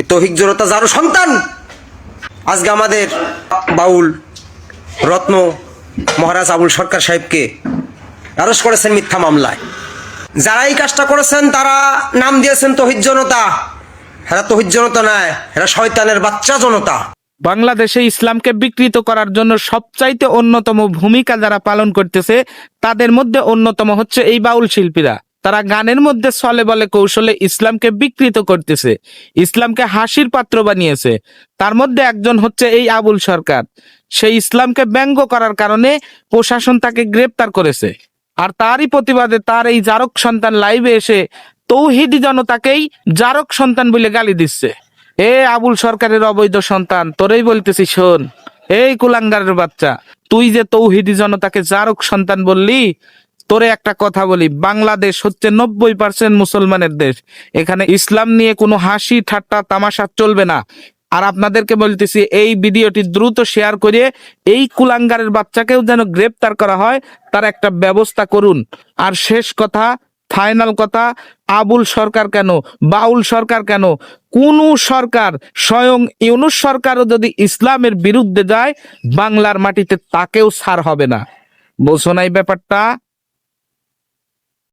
এই তৌহিক জনতা যারও সন্তান। আজকে আমাদের বাউল রত্ন মহারাজ আবুল সরকার সাহেবকে অ্যারেস্ট করেছেন মিথ্যা মামলায়। যারা এই কাজটা করেছেন, তারা নাম দিয়েছেন তহিদ জনতা। এরা তহিদ জনতা নয়, এরা শয়তানের বাচ্চা জনতা। বাংলাদেশে ইসলামকে বিকৃত করার জন্য সবচাইতে অন্যতম ভূমিকা যারা পালন করতেছে, তাদের মধ্যে অন্যতম হচ্ছে এই বাউল শিল্পীরা। তারা গানের মধ্যে ছলে বলে কৌশলে ইসলামকে বিকৃত করতেছে, ইসলামকে হাসির পাত্র বানিয়েছে। তার মধ্যে একজন হচ্ছে এই আবুল সরকার। সেই ইসলামকে ব্যঙ্গ করার কারণে প্রশাসন তাকে গ্রেপ্তার করেছে। আর তারই প্রতিবাদে তার এই জারক সন্তান লাইভে এসে তৌহিদি জনতাকেই জারক সন্তান বলে গালি দিচ্ছে। এ আবুল সরকারের অবৈধ সন্তান, তোরেই বলতেছি, শোন, এই কুলাঙ্গারের বাচ্চা, তুই যে তৌহিদি জনতাকে জারক সন্তান বললি তোরে একটা কথা বলি, বাংলাদেশ হচ্ছে নব্বই পার্সেন্ট মুসলমানের দেশ। এখানে ইসলাম নিয়ে কোনো হাসি, ঠাট্টা, তামাশা চলবে না। আর আপনাদেরকে বলতেছি, এই ভিডিওটি দ্রুত শেয়ার করে এই কুলাঙ্গারের বাচ্চাকেও যেন গ্রেপ্তার করা হয়, তার একটা ব্যবস্থা করুন। আর শেষ কথা, ফাইনাল কথা, আবুল সরকার কেন, বাউল সরকার কেন? কোন সরকার, স্বয়ং ইউনুস সরকারও যদি ইসলামের বিরুদ্ধে যায়, বাংলার মাটিতে তাকেও ছাড় হবে না। না এই ব্যাপারটা।